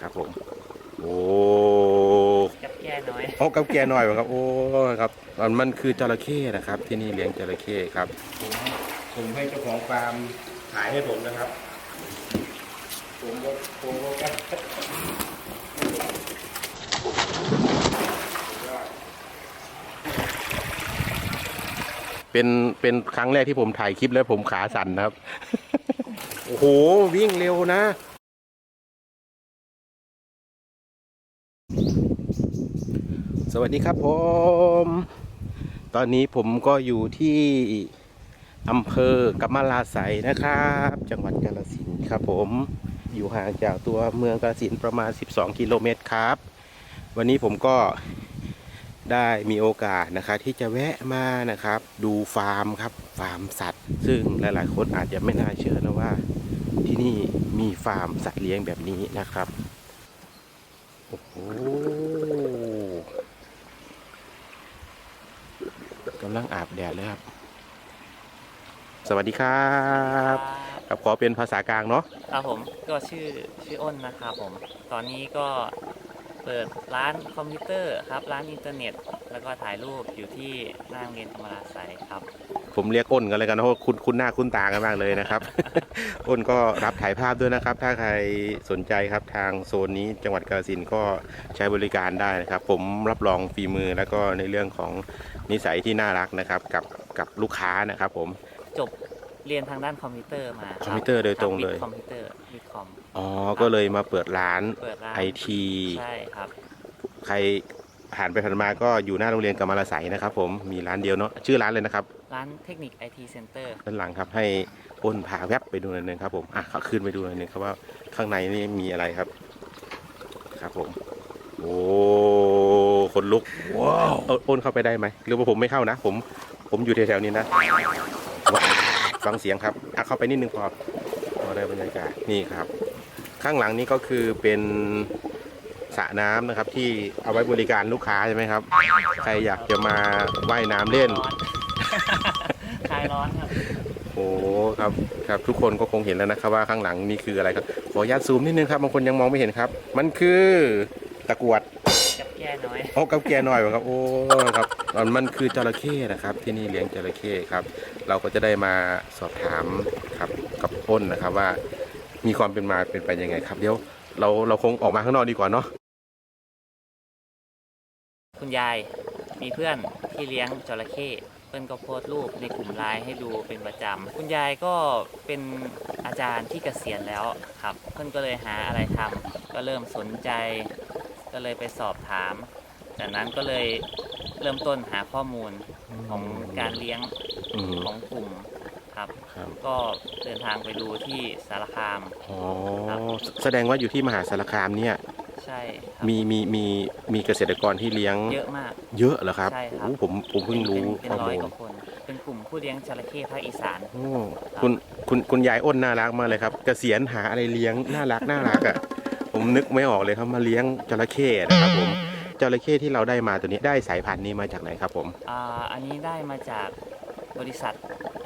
นะครับผมโอ้กับแก่น้อยเอากับแกหน่อยครับ โอ้ครับมันมันคือจระเข้นะครับ ที่นี่เลี้ยงจระเข้ครับผมผมให้เจ้าของฟาร์มขายให้ผมนะครับ ผมก็ผมก็เป็นเป็นครั้งแรกที่ผมถ่ายคลิปแล้วผมขาสั่นนะครับ โอ้โหวิ่งเร็วนะ สวัสดีครับผม ตอนนี้ผมก็อยู่ที่อำเภอกำมะลาไสนะครับ จังหวัดกาฬสินธุ์ครับผมอยู่ห่างจากตัวเมืองกาฬสินธุ์ประมาณ 12 กิโลเมตรครับ วันนี้ผมก็ได้มีโอกาสนะคะที่จะแวะมานะครับ ดูฟาร์มครับฟาร์มสัตว์ ซึ่งหลาย ๆ คนอาจจะไม่น่าเชื่อนะว่า ที่นี่มีฟาร์มสัตว์เลี้ยงแบบนี้นะครับโอ้โหำลังอาบแดดเลยครับ สวัสดีครับครับขอเป็นภาษากลางเนาะครับผมก็ชื่อชื่ออ้นนะครับผม ตอนนี้ก็เปิดร้านคอมพิวเตอร์ครับ ร้านอินเทอร์เน็ต แล้วก็ถ่ายรูปอยู่ที่หน้าโรงเรียนธรรมราศัยครับ ผมเรียกอ้นกันเลยกันนะเพราะคุณคุณหน้าคุณตากันมากเลยนะครับ อ้นก็รับถ่ายภาพด้วยนะครับ ถ้าใครสนใจครับทางโซนนี้จังหวัดกาฬสินธุ์ก็ใช้บริการได้นะครับ ผมรับรองฝีมือแล้วก็ในเรื่องของ นิสัยที่น่ารักนะครับกับกับลูกค้านะครับผมจบเรียนทางด้านคอมพิวเตอร์มาคอมพิวเตอร์โดยตรงเลยคอมพิวเตอร์วิทคอมอ๋อก็เลยมาเปิดร้านเปิดร้านไอทีใช่ครับ ใครผ่านไปผ่านมาก็อยู่หน้าโรงเรียนกำมะลาไสยนะครับ ผมมีร้านเดียวเนาะชื่อร้านเลยนะครับ ร้านเทคนิคไอทีเซ็นเตอร์ด้านหลังครับให้อ้นพาแวบไปดูหน่อยหนึงครับผมอะเขาขึ้นไปดูหน่อยหนึงครับว่าข้างในนี่มีอะไรครับ ครับผม โอ้ คนลุกว้าวอ้นเข้าไปได้ไหมหรือว่าผมไม่เข้านะ ผมผมอยู่แถวๆนี้นะว้าวฟังเสียงครับอะเข้าไปนิดนึงพอพอได้บรรยากาศนี่ครับ ข้างหลังนี้ก็คือเป็นสระน้ำนะครับที่เอาไว้บริการลูกค้าใช่ไหมครับใครอยากจะมาว่ายน้ำเล่นร้อนคลายร้อนครับโอ้ครับครับทุกคนก็คงเห็นแล้วนะครับว่าข้างหลังนี่คืออะไรครับขออนุญาตซูมนิดนึงครับบางคนยังมองไม่เห็นครับ มันคือตะกรวด กับแก่น้อยโอ้กับแกหน่อยครับ โอ้ครับมันมันคือจระเข้นะครับ ที่นี่เลี้ยงจระเข้ครับ เราก็จะได้มาสอบถามครับกับพ้นนะครับว่า มีความเป็นมาเป็นไปยังไงครับ เดี๋ยวเราเราคงออกมาข้างนอกดีกว่าเนาะคุณยายมีเพื่อนที่เลี้ยงจระเข้เพื่อนก็โพสต์รูปในกลุ่มไลน์ให้ดูเป็นประจำคุณยายก็เป็นอาจารย์ที่เกษียณแล้วครับ เพื่อนก็เลยหาอะไรทำก็เริ่มสนใจ ก็เลยไปสอบถาม จากนั้นก็เลยเริ่มต้นหาข้อมูลของการเลี้ยงอืมของกลุ่มครับ ครับก็เดินทางไปดูที่สารคาม อ๋อแสดงว่าอยู่ที่มหาสารคามเนี่ยใช่ครับมีมีมีมีเกษตรกรที่เลี้ยงเยอะมาก เยอะเหรอครับใช่ครับ โอ้ผมผมเพิ่งรู้เป็นข้อร้อยมูลกว่าคน เป็นกลุ่มผู้เลี้ยงจระเข้ภาคอีสาน โอ้คุณคุณคุณยายอ้นน่ารักมากเลยครับ เกษียณหาอะไรเลี้ยงน่ารักน่ารักอะ ผมนึกไม่ออกเลยครับมาเลี้ยงจระเข้นะครับผมจระเข้ที่เราได้มาตัวนี้ได้สายพันธุ์นี้มาจากไหนครับผมอ่าอันนี้ได้มาจากบริษัท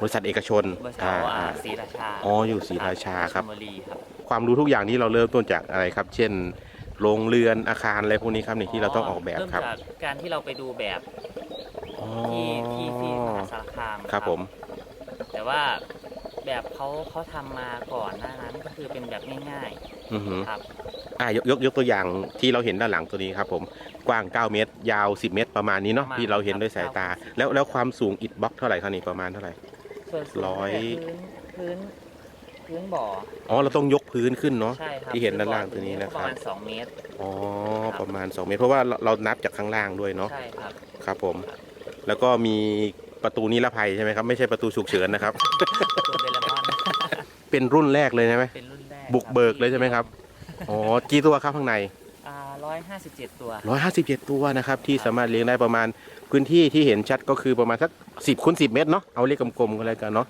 บริษัทเอกชนบริษัทอ่าอ่าอ่าศรีราชาอ๋ออยู่ศรีราชาครับชลบุรีครับ ความรู้ทุกอย่างนี้เราเริ่มต้นจากอะไรครับ เช่นโรงเรือนอาคารอะไรพวกนี้ครับนี่ที่เราต้องออกแบบเริ่มครับจากการที่เราไปดูแบบอ๋อที่ที่ที่มหาสารคามครับผม แต่ว่า แบบเขาเขาทำมาก่อนหน้านั้นก็คือเป็นแบบง่ายอือหือๆครับ อ่ายกยกยกตัวอย่างที่เราเห็นด้านหลังตัวนี้ครับผมกว้าง 9 เมตร ยาว 10 เมตร ประมาณนี้เนาะประมาณที่เราเห็นด้วยสายตา ครับ แล้วแล้วความสูงอิฐบล็อกเท่าไหร่ครับนี่ประมาณเท่าไหร่ ส่วนสูงร้อยพื้นพื้นพื้นบ่ออ๋อเราต้องยกพื้นขึ้นเนาะ ใช่ครับที่เห็นด้านล่างตัวนี้นะคปรับ ระมาณ2เมตร อ๋อครับ ประมาณ 2 เมตร เพราะว่าเราเรานับจากข้างล่างด้วยเนาะใช่ครับ ครับผม แล้วก็มีประตูนิรภัยใช่ไหมครับไม่ใช่ประตูฉุกเฉินนะครับตัวเดลมอน เป็นรุ่นแรกเลยใช่ไหมเป็นรุ่นแรกบุกเบิกเลยใช่ไหมครับอ๋อกี่ตัวครับข้างในอ่าร้อยห้าสิบเจ็ดตัว157ตัวนะครับที่สามารถเลี้ยงได้ประมาณพื้นที่ที่เห็นชัดก็คือประมาณสัก10คูณ10เมตรเนาะเอาเลขกลมๆกันเลยกันเนาะ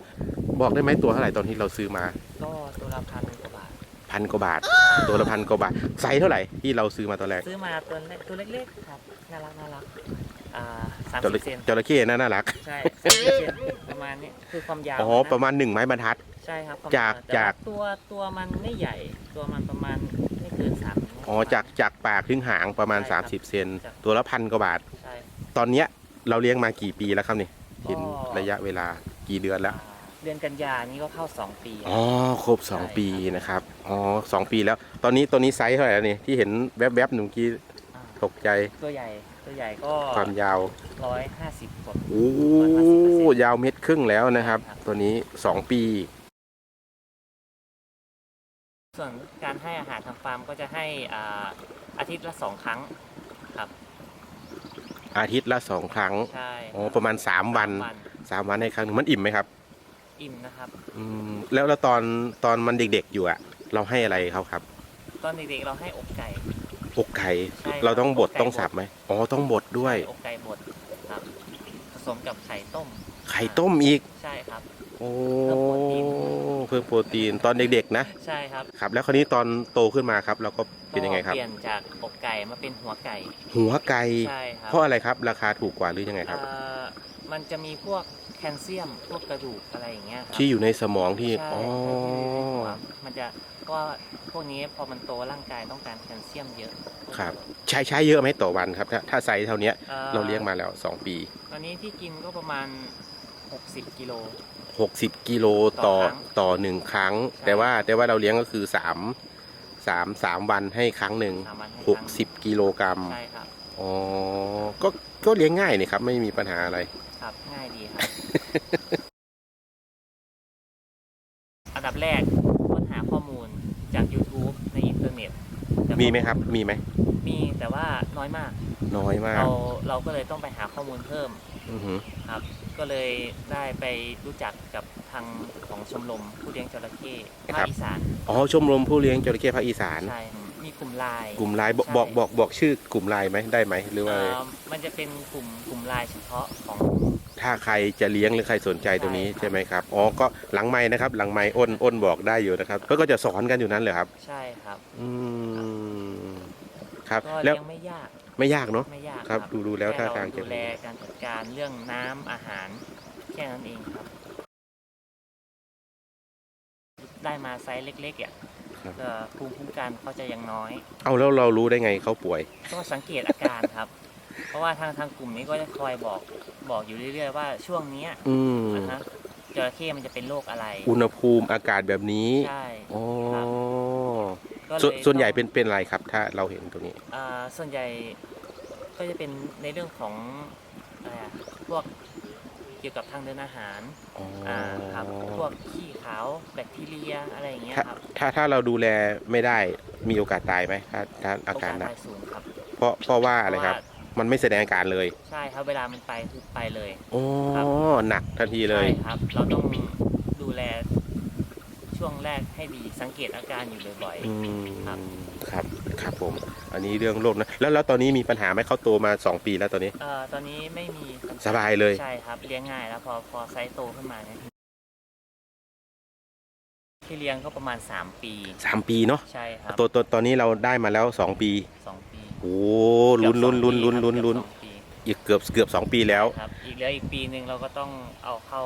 บอกได้ไหมตัวเท่าไหร่ตอนที่เราซื้อมา ก็ตัวละพันกว่าบาทพันกว่าบาท ตัวละพันกว่าบาทไซส์เท่าไหร่ที่เราซื้อมาตอนแรกซื้อมาตัวเล็กตัวเล็กๆครับน่ารักน่ารักอ่าสามจสิระบเซนจระเข้น่าน่ารักใช่สามสิบเซนประมาณนี้คือความยาวอ๋อนประมาณหนึ่งไม้บรรทัด ใช่ครับความจากยาวแต่จากว่าตัวตัวมันไม่ใหญ่ ตัวมันประมาณไม่เกินสามเมตรอ๋ออ๋อจากจากปากถึงหางประมาณ ใช่ครับ30 เซนตัวละพันกว่าบาท ใช่ตอนเนี้ยเราเลี้ยงมากี่ปีแล้วครับนี่เห็นก็ระยะเวลากี่เดือนแล้วอ่าเดือนกันยานี้ก็เข้า2ปีอ๋อครบใช่2ปีนะครับอ๋อสองปีแล้ว ตอนนี้ตัวนี้ไซส์เท่าไหร่แล้วนี่ที่เห็นแวบๆหนึ่งกี้อ่าตกใจตัวใหญ่ตัวใหญ่ก็ความยาวร้อยห้าสิบกว่า โอ้150%ยาวเม็ดครึ่งแล้วนะครับครับตัวนี้ 2 ปี ส่วนการให้อาหารทางฟาร์มก็จะให้อ่าอาทิตย์ละสองครั้งครับอาทิตย์ละสองครั้งใช่อ๋อประมาณ3วันวัน3วันให้ครั้งหนึ่งมันอิ่มไหมครับอิ่มนะครับ อืมแล้วแล้วตอนตอนมันเด็กๆอยู่อะเราให้อะไรเขาครับตอนเด็กๆเราให้อกไก่ อกไก่ใช่ครับเราต้องบดอกไก่ ต้องสับไหมอ๋อต้องบดด้วย อกไก่บดครับผสมกับไข่ต้มไข่ต้มอีกใช่ครับโอ้เพิ่มโปรตีน เพิ่มโปรตีนตอนเด็กๆนะใช่ครับครับ แล้วคราวนี้ตอนโตขึ้นมาครับ เราก็เป็นยังไงครับ ก็เปลี่ยนจากอกไก่มาเป็นหัวไก่หัวไก่ใช่ครับเพราะอะไรครับ ราคาถูกกว่าหรือยังไงครับ เอ่อมันจะมีพวกแคลเซียมพวกกระดูกอะไรอย่างเงี้ยครับที่อยู่ในสมองที่ใช่อ๋อมันจะเพราะว่าพวกนี้พอมันโตร่างกายต้องการแคลเซียมเยอะครับ ใช้ใช้เยอะไหมต่อวันครับ ถ้าถ้าไซส์เท่าเนี้ยอ่อเราเลี้ยงมาแล้ว 2 ปี ตอนนี้ที่กินก็ประมาณ 60กิโล 60 กิโลต่อต่อครั้งต่อหนึ่งครั้งใช่แต่ว่าแต่ว่าเราเลี้ยงก็คือ3 3 3วันให้ครั้งหนึ่งสามวันให้ครั้ง 60 กิโลกรัมใช่ครับ อ๋อก็ก็เลี้ยงง่ายนี่ครับ ไม่มีปัญหาอะไร ครับ ง่ายดีครับ อันดับแรกค้นหาข้อมูลจาก YouTube ในอินเทอร์เน็ตแต่มีไหมครับ มีไหมมีแต่ว่าน้อยมาก น้อยมากเราเราก็เลยต้องไปหาข้อมูลเพิ่ม อือหือครับ ก็เลยได้ไปรู้จักกับทางของชมรมผู้เลี้ยงจระเข้ภาคอีสานอ๋อชมรมผู้เลี้ยงจระเข้ภาคอีสานใช่มีกลุ่มไลน์กลุ่มไลน์บอกใช่บอกบอกบอกชื่อกลุ่มไลน์ไหมได้ไหมหรือว่าเอ่อมันจะเป็นกลุ่มกลุ่มไลน์เฉพาะของถ้าใครจะเลี้ยงหรือใครสนใจตรงนี้ใช่ครับใช่ไหมครับอ๋อก็หลังไม้นะครับ หลังไม้อ้นอ้นบอกได้อยู่นะครับก็ก็จะสอนกันอยู่นั้นเลยครับ ใช่ครับ อืมครับก็แล้วเลี้ยงไม่ยาก ไม่ยากเนาะ ไม่ยากครับดูดูแล้วค่ท่าทางเรจะดูแลการจัดการเรื่องน้ำอาหารแค่นั้นเองครับ ได้มาไซส์เล็กๆอะครับเอ่อภูมิคุ้มกันเขาจะยังน้อย เอาแล้วเรารู้ได้ไงเขาป่วย ก็สังเกตอาการครับ เพราะว่าทางทางกลุ่มนี้ก็จะคอยบอกบอกอยู่เรื่อยๆว่าช่วงเนี้ยอืมนะฮะจระเข้มันจะเป็นโรคอะไร อุณหภูมิอากาศแบบนี้ใช่ อ๋อครับ ก็เลยส่วนส่วนใหญ่ต้องเป็นเป็นอะไรครับ ถ้าเราเห็นตรงนี้ อ่าส่วนใหญ่ก็จะเป็นในเรื่องของอะไรอะพวกเกี่ยวกับทางเดินอาหารอ๋อออ่าครับพวกขี้ขาวแบคทีเรียอะไรอย่างเงี้ยถ้าครับถ้าถ้าเราดูแลไม่ได้มีโอกาสตายไหมถ้าถ้าอาการหนักตายสูงครับเพราะเพราะว่าอะไรครับ เพาว่ามันไม่แสดงอาการเลยใช่ครับเวลามันไปคือไปเลย โอ้ครับ หนักทันทีเลย ใช่ครับ เราต้องดูแล ช่วงแรกให้ดีสังเกตอาการอยู่บ่อย อืมครับ ครับครับผม อันนี้เรื่องโรคนะแล้วแล้วตอนนี้มีปัญหาไหมเขาโตมา 2 ปีแล้วตอนนี้ ๆเอ่อตอนนี้ไม่มีปัญหสบายเลย ใช่ครับเลี้ยงง่ายแล้วพอพอไซส์โตขึ้นมาเนี่ยที่เลี้ยงก็ประมาณ 3 ปี 3 ปีเนาะใช่ครับตัวตัวตอนนี้เราได้มาแล้ว 2 ปีสองปีโอ้ลุ้นลุ้นลุ้นลุ้นลุ้นลุ้นเกือบสองปีอีกเกือบเกือบ 2 ปีแล้วครับอีกเหลืออีกปีหนึ่งเราก็ต้องเอาเข้า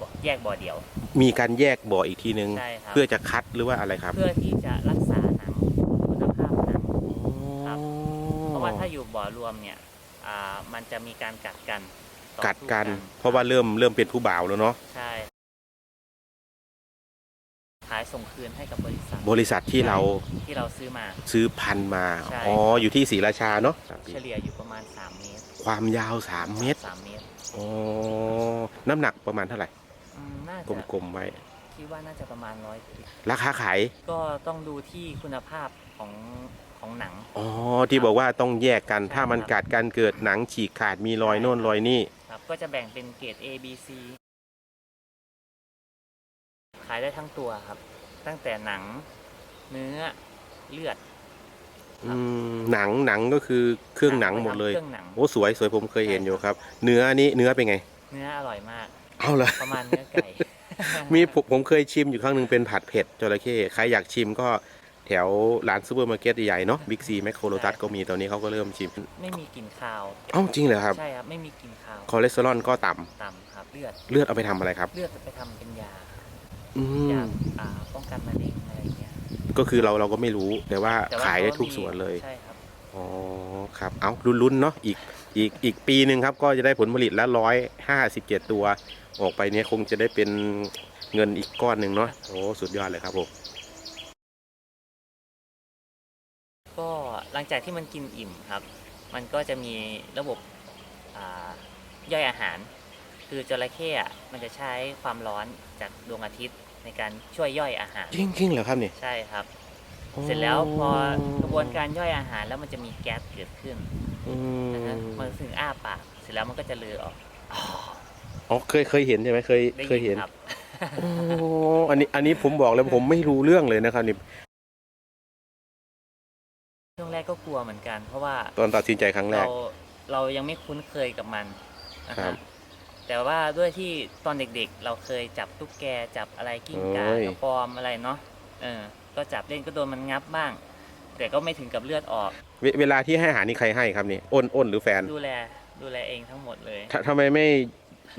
บ่อแยกบ่อเดี่ยว มีการแยกบ่ออีกทีนึง ใช่ครับ เพื่อจะคัดหรือว่าอะไรครับเพื่อที่จะรักษาหนังคุณภาพหนัง ครับ เพราะว่าถ้าอยู่บ่อรวมเนี่ยอ่ามันจะมีการกัดกันต่อกัดสู้กัน เพราะว่าเริ่มเริ่มเป็นผู้บ่าวแล้วเนาะใช่ขายส่งคืนให้กับบริษัทบริษัทที่เราที่เราซื้อมา ซื้อพันธุ์มาใช่ อ๋ออยู่ที่ศรีราชาเนาะเฉลี่ยอยู่ประมาณ 3 เมตรความยาว 3 เมตร3เมตร อ๋อน้ำหนักประมาณเท่าไหร่อืม น่าจะกลมๆไว้ คิดว่าน่าจะประมาณร้อยกิโลราคาขาย ก็ต้องดูที่คุณภาพของของหนัง อ๋อ ที่บอกว่าต้องแยกกันใช่ถ้ามันครับกัดกันเกิดหนังฉีกขาดมีรอยโน่นรอยนี่ ครับ ก็จะแบ่งเป็นเกรด A B C ขายได้ทั้งตัวครับ ตั้งแต่หนัง เนื้อ เลือด อืม หนังหนังก็คือเครื่องหนังหมดเลย เครื่องหนัง โอ้ สวยสวยผมเคยเห็นอยู่ครับ เนื้อนี้เนื้อเป็นไง เนื้ออร่อยมาก เอาละประมาณเนื้อไก่ มีผมผมเคยชิมอยู่ครั้งหนึ่งเป็นผัดเผ็ดจระเข้ใครอยากชิมก็แถวร้านซูเปอร์มาร์เก็ตใหญ่ๆเนาะบิ๊กซีแมคโครโลตัสก็มีตอนนี้เขาก็เริ่มชิมไม่มีกลิ่นคาวเอ้าจริงเหรอครับใช่ครับ ไม่มีกลิ่นคาวคอเลสเตอรอลก็ต่ำต่ำครับ เลือดเลือดเอาไปทำอะไรครับ เลือดจะไปทำเป็นยาอืยามอ่าป้องกันมะเร็งอะไรอย่างเงี้ยก็คือเราเราก็ไม่รู้แต่ว่าแต่ว่ขายได้เขทุกส่วนเลย ใช่ครับ อ๋อครับ เอาลุ้นๆเนาะอีก อีกอีกปีหนึ่งครับก็จะได้ผลผลิตละร้อยห้าสิบเจ็ดตัว ออกไปเนี่ยคงจะได้เป็นเงินอีกก้อนหนึ่งเนาะโอ้สุดยอดเลยครับผมก็หลังจากที่มันกินอิ่มครับ มันก็จะมีระบบอ่าย่อยอาหาร คือจระเข้อะมันจะใช้ความร้อนจากดวงอาทิตย์ในการช่วยย่อยอาหารจริงจริงๆเหรอครับเนี่ยใช่ครับ เสร็จแล้วพอกระบวนการย่อยอาหารแล้วมันจะมีแก๊สเกิดขึ้น อืมนะฮะมันถึงอ้าปากเสร็จแล้วมันก็จะเลือออกอ๋อเคยเคยเห็นใช่ไหมเคยได้เคยเห็นครับ โอ้อันนี้อันนี้ผมบอกเลยผมไม่รู้เรื่องเลยนะครับนี่ช่วงแรกก็กลัวเหมือนกัน เพราะว่าตอนตัดสินใจครั้งแรเราก เรายังไม่คุ้นเคยกับมันนะครัฮะบแต่ว่าด้วยที่ตอนเด็กๆ เราเคยจับตุ๊กแกจับอะไรกิ้งก่าเอ้ย กระปอมอะไรเนาะเออ ก็จับเล่นก็โดนมันงับบ้าง แต่ก็ไม่ถึงกับเลือดออก เวเวลาที่ให้อาหารนี่ใครให้ครับนี่อ้นอ้นหรือแฟนดูแลดูแลเองทั้งหมดเลยททำไมไม่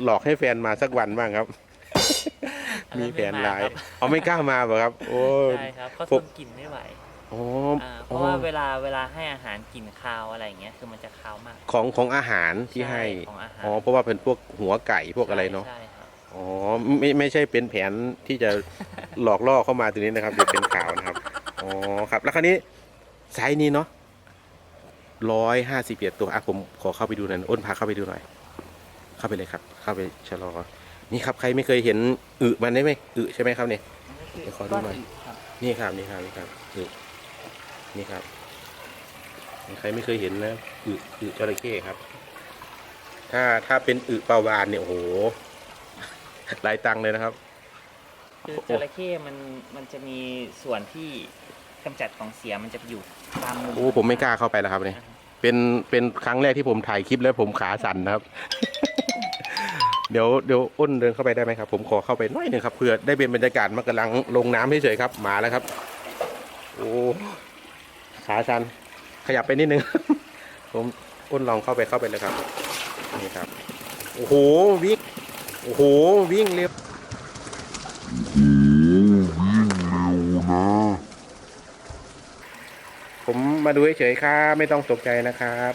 หลอกให้แฟนมาสักวันบ้างครับอันนั้มีนแผนไม่มาร้ายครับเอาไม่กล้ามาเปล่ะครับ โอ้ใช่ครับเขาผทมนกลิ่นไม่ไหวอ๋ออ่าเพราะว่าเวลาเวลาให้อาหารกลิ่นคาวอะไรอย่างเงี้ยคือมันจะคาวมาก ของของอาหารที่ให้ช่ของอาหาร อ๋อ เพราะว่าเป็นพวกหัวไก่พวกอะไรเนาะ ใช่ครับ อ๋อไม่ไม่ใช่เป็นแผนที่จะหลอกล่อเข้ามาตรงนี้นะครับเดี๋ยวเป็นข่าวนะครับ อ๋อครับ แล้วคราวนี้ ไซส์นี้เนาะร้อยห้าสิบเอ็ดตัวอะผมขอเข้าไปดูหน่อยอ้นพาเข้าไปดูหน่อย เข้าไปเลยครับ เข้าไปชะลอ นี่ครับใครไม่เคยเห็นอึมันได้ไหมอึใช่ไหมครับเนี่ยเดี๋ยวขอดูหน่อยครับนี่ครับนี่ครับนี่ครับอึนี่ครับใครไม่เคยเห็นนะอึอึจระเข้ครับ ถ้าถ้าเป็นอึปลาวานเนี่ยโอ้โหหลายตังค์เลยนะครับคือจระเข้มันมันจะมีส่วนที่ กำจัดของเสียมันจะอยู่ตามมุมโอ้ผมไม่กล้าเข้าไปแล้วครับเนี่ยเป็นเป็นครั้งแรกที่ผมถ่ายคลิปแล้วผมขาสั่นนะครับ เดี๋ยวเดี๋ยวอ้นเดินเข้าไปได้ไหมครับ ผมขอเข้าไปหน่อยหนึ่งครับเพื่อได้เป็นบรรยากาศมันกำลังลงน้ำเฉยๆครับมาแล้วครับ โอ้ขาสั่นขยับไปนิดนึง ผมอ้นลองเข้าไปเข้าไปเลยครับ นี่ครับ โอ้โหวิ่งโอ้โหวิ่งเร็วผ มมาดูเฉยๆครับไม่ต้องตกใจนะครับ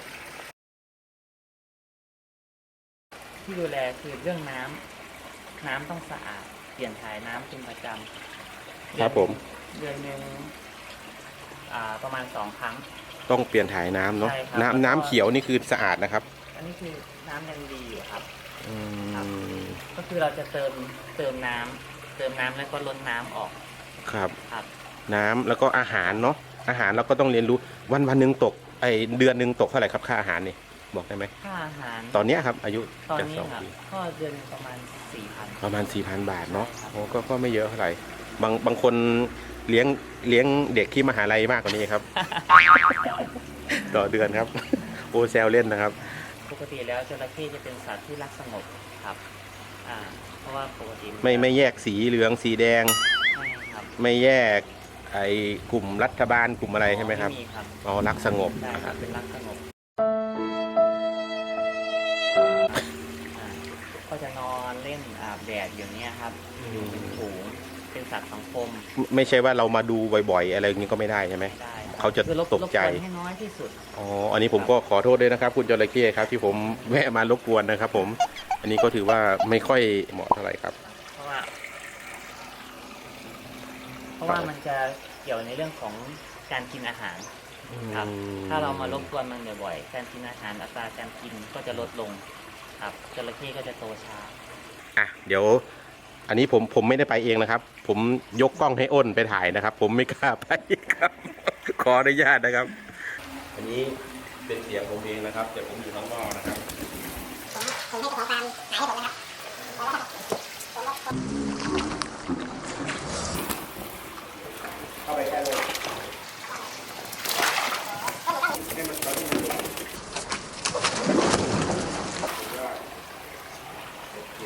ที่ดูแลคือเรื่องน้ำน้ำต้องสะอาด เปลี่ยนถ่ายน้ำเป็นประจำครับผม เดือนหนึ่งอ่าประมาณสองครั้ง ต้องเปลี่ยนถ่ายน้ำเนาะใช่ครับ น้ำน้ำเขียวนี่คือสะอาดนะครับอันนี้คือน้ำยังดีอยู่ครับ อืมก็คือเราจะเติมเติมน้ำเติมน้ำแล้วก็ลดน้ำออกครับ ครับ น้ำแล้วก็อาหารเนาะ อาหารเราก็ต้องเรียนรู้วันวันหนึ่งตกไอเดือนหนึ่งตกเท่าไหร่ครับค่าอาหารนี่บอกได้ไหมค่าอาหารตอนเนี้ยครับอายุตอนจะนี้สองครับปีก็เดือนหนึ่งประมาณสี่พัน ประมาณ4ี่พันบาทเนาะใช่ครับโอ้ก็ก็ไม่เยอะเท่าไหร่บางบางคนเลี้ยงเลี้ยงเด็กที่มหาลัยมากกว่านี้ครับ ต่อเดือนครับโอแซวเล่นนะครับ ปกติแล้วจระเข้จะเป็นสัตว์ที่รักสงบครับ อ่า เพราะว่าปกติไม่ไม่แยกสีเหลืองสีแดง ไม่ครับ ไม่แยก ไอ้กลุ่มรัฐบาลกลุ่มอะไรใช่ไหมครับไม่มีครับอ๋อรักสงบใช่นะคครัรับบเป็นรักสงบอ่าก็จะนอนเล่นอาบแดดอยู่เนี้ยครับเป็นฝูงเป็นสัตว์สังคมไม่ใช่ว่าเรามาดูบ่อยๆ อะไรอย่างนี้ก็ไม่ได้ใช่ไหม ไม่ได้ครับเขาจะคือรบตกใจ รบวนให้น้อยที่สุด อ๋อ อันนี้ผมก็ขอโทษด้วยนะครับ คุณจระเข้ครับที่ผมแวะมารบกวนนะครับ ผม อันนี้ก็ถือว่าไม่ค่อยเหมาะเท่าไหร่ครับ เพราะว่า เพราะว่ามันจะเกี่ยวในเรื่องของการกินอาหารครับ ถ้าเรามารบกวนมันบ่อยๆ การกินอาหารอัตราการกินก็จะลดลงครับจระเข้ก็จะโตช้าอะเดี๋ยว อันนี้ผมผมไม่ได้ไปเองนะครับ ผมยกกล้องให้อ้นไปถ่ายนะครับ ผมไม่กล้าไปครับ ขออนุญาตนะครับ อันนี้เป็นเสียงผมเองนะครับแต่ผมอยู่ข้างนอกนะครับผมให้กระเป๋าตังค์หายให้ผมนะครับ เข้าไปแค่ลงให้มันตอนนี้มันโอเค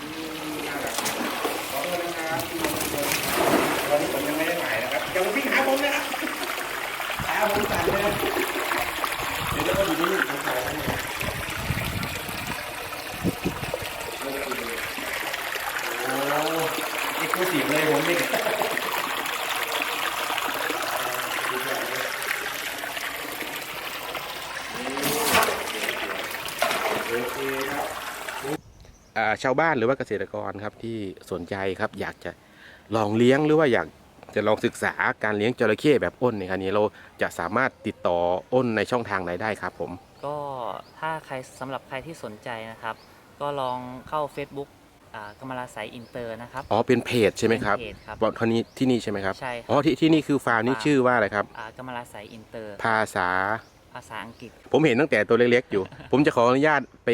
อืมน่ารักขอโทษนะครับที่มาเจอตอนนี้ผมยังไม่ได้ถ่ายนะครับอย่ามาวิ่งหาผมนะครับขาผมสั่นเลยนะเดี๋ยวจะมาอยู่นี่ผมถ่ายให้เนี่ยโอเคโอ้ อ่า ชาวบ้านหรือว่าเกษตรกรครับที่สนใจครับอยากจะลองเลี้ยงหรือว่าอยากจะลองศึกษาการเลี้ยงจระเข้แบบอ้นเนี่ยครับนี้เราจะสามารถติดต่ออ้นในช่องทางไหนได้ครับ ผม ก็ถ้าใครสำหรับใครที่สนใจนะครับ ก็ลองเข้า Facebook อ่ากำมะลาสายอินเตอร์นะครับ อ๋อเป็นเพจใช่ไหมครับเป็นเพจครับ บอกท่านี้ที่นี่ใช่ไหมครับใช่ครับ อ๋อที่ที่นี่คือฟาร์มนี่ฟาร์มชื่อว่าอะไรครับ อ่ากำมะลาสายอินเตอร์ภาษา ภาษาอังกฤษ ผมเห็นตั้งแต่ตัวเล็กๆอยู่ ผมจะขออนุญาตไป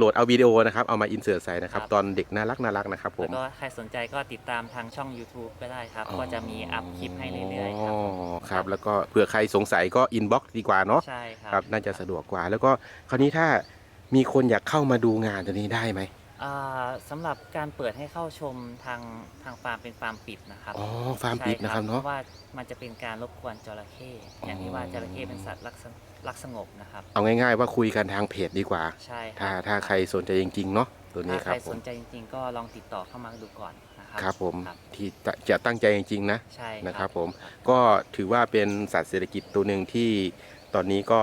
โหลดเอาวิดีโอนะครับเอามาอินเสิร์ตใส่นะครับ ครับ ตอนเด็กน่ารักน่ารักนะครับผแล้วม ก็ใครสนใจก็ติดตามทางช่อง YouTube ก็ได้ครับ อ๋อ ก็จะมีอัพคลิปให้เรื่อยๆครับอ๋อครับ แล้วก็เผื่อใครสงสัยก็อินบ็อกซ์ดีกว่าเนาะใช่คครัรับบน่าจะสะดวกกว่า แล้วก็คราวนี้ถ้ามีคนอยากเข้ามาดูงานตัวนี้ได้ไหมอ่าสำหรับการเปิดให้เข้าชมทางทางฟาร์มเป็นฟาร์มปิดนะครับอ๋อฟาร์มปิดนะครับเนาะเพราะว่ามันจะเป็นการรบกวนจระเข้อย่างที่ว่าจระเข้เป็นสัตว์รักส รักสงบนะครับ เอาง่ายๆว่าคุยกันทางเพจดีกว่า ใช่คถ้ารับถ้าใครสนใจจริงๆเนาะตัวนี้ถ้าคใครัรบผสมนใจจริงๆ ก็ลองติดต่อเข้ามาดูก่อนนะครับครับผมครับที่จะตั้งใจจริงๆนะ ใช่นะครับผมก็ถือว่าเป็นสัตว์เศรษฐกิจตัวหนึ่งที่ตอนนี้ก็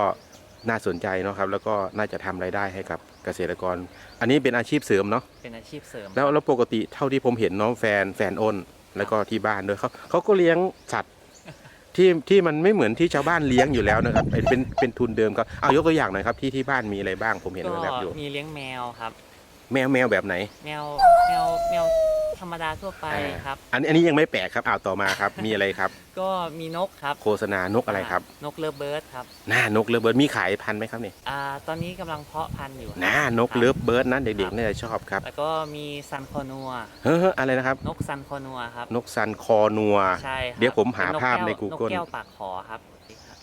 น่าสนใจเนาะครับ แล้วก็น่าจะทำรายได้ให้กับเกษตรกร อันนี้เป็นอาชีพเสริมเนาะเป็นอาชีพเสริมแล้วแล้วปกติเท่าที่ผมเห็นน้องแฟนแฟนอ้น แล้วก็ที่บ้านด้วยเขาเขาก็เลี้ยงสัตว์ ที่ที่มันไม่เหมือนที่ชาวบ้านเลี้ยงอยู่แล้วนะครับเป็นเป็นเป็นทุนเดิมก็เอายกตัวอย่างหน่อยครับที่ที่บ้านมีอะไรบ้างผมเห็นก็แบบๆอยู่มีเลี้ยงแมวครับ แมวแมวแบบไหน แมวแมวแมว ธรรมดาทั่วไปอ่าครับ อันอันนี้ยังไม่แปลกครับอ้าวต่อมาครับ มีอะไรครับ ก็มีนกครับ โฆษณานกอะไรครับ นกเลอเบิร์ดครับหน้านกเลิฟเบิร์ดมีขายพันธุ์ไหมครับเนี่ยอ่าตอนนี้กำลังเพาะพันธุ์อยู่ครับหน้านกครับเลิฟเบิร์ดนะเด็กๆน่าจะชอบครับ แล้วก็มีซันคอนัวเฮ้ออะไรนะครับ นกซันคอนัวครับ นกซันคอนัว ใช่ครับเดี๋ยวผมหาป็นกภาพในแก้ว Google นกแก้วปากขอครับ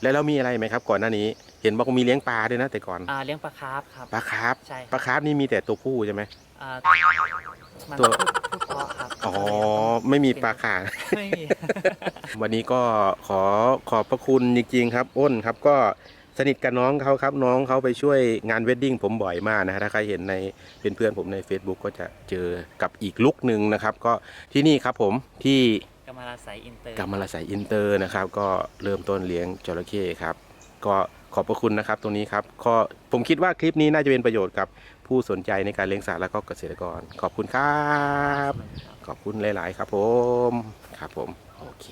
แล้วเรามีอะไรไหมครับ ก่อนหน้านี้ เห็นบอกว่ามีเลี้ยงปลาด้วยนะแต่ก่อนอ่าเลี้ยงปลาคาร์ฟครับ ปลาคาร์ฟใช่ครับ ปลาคาร์ฟนี่มีแต่ตัวผู้ใช่ไหม อ่ามันตัว พูดเพราะครับอ๋อไม่มีปลาขา ไม่มี วันนี้ก็ขอขอบพระคุณจริงๆครับ อ้นครับก็สนิทกับน้องเขาครับ น้องเขาไปช่วยงานเวดดิ้งผมบ่อยมากนะฮะถ้าใครเห็นในเป็นเพื่อนผมใน Facebook ก็จะเจอกับอีกลุกหนึ่งนะครับ ก็ที่นี่ครับผมที่กำ มะลาสายอินเตอร์กำมะละสายอินเตอร์นะครับ ก็เริ่มต้นเลี้ยงจระเข้ครับ ก็ขอบพระคุณนะครับตรงนี้ครับก็ผมคิดว่าคลิปนี้น่าจะเป็นประโยชน์กับผู้สนใจในการเลี้ยงสัตว์และก็เกษตรกร ขอบคุณครับ ขอบคุณหลาย ๆ ครับผม ครับผม โอเค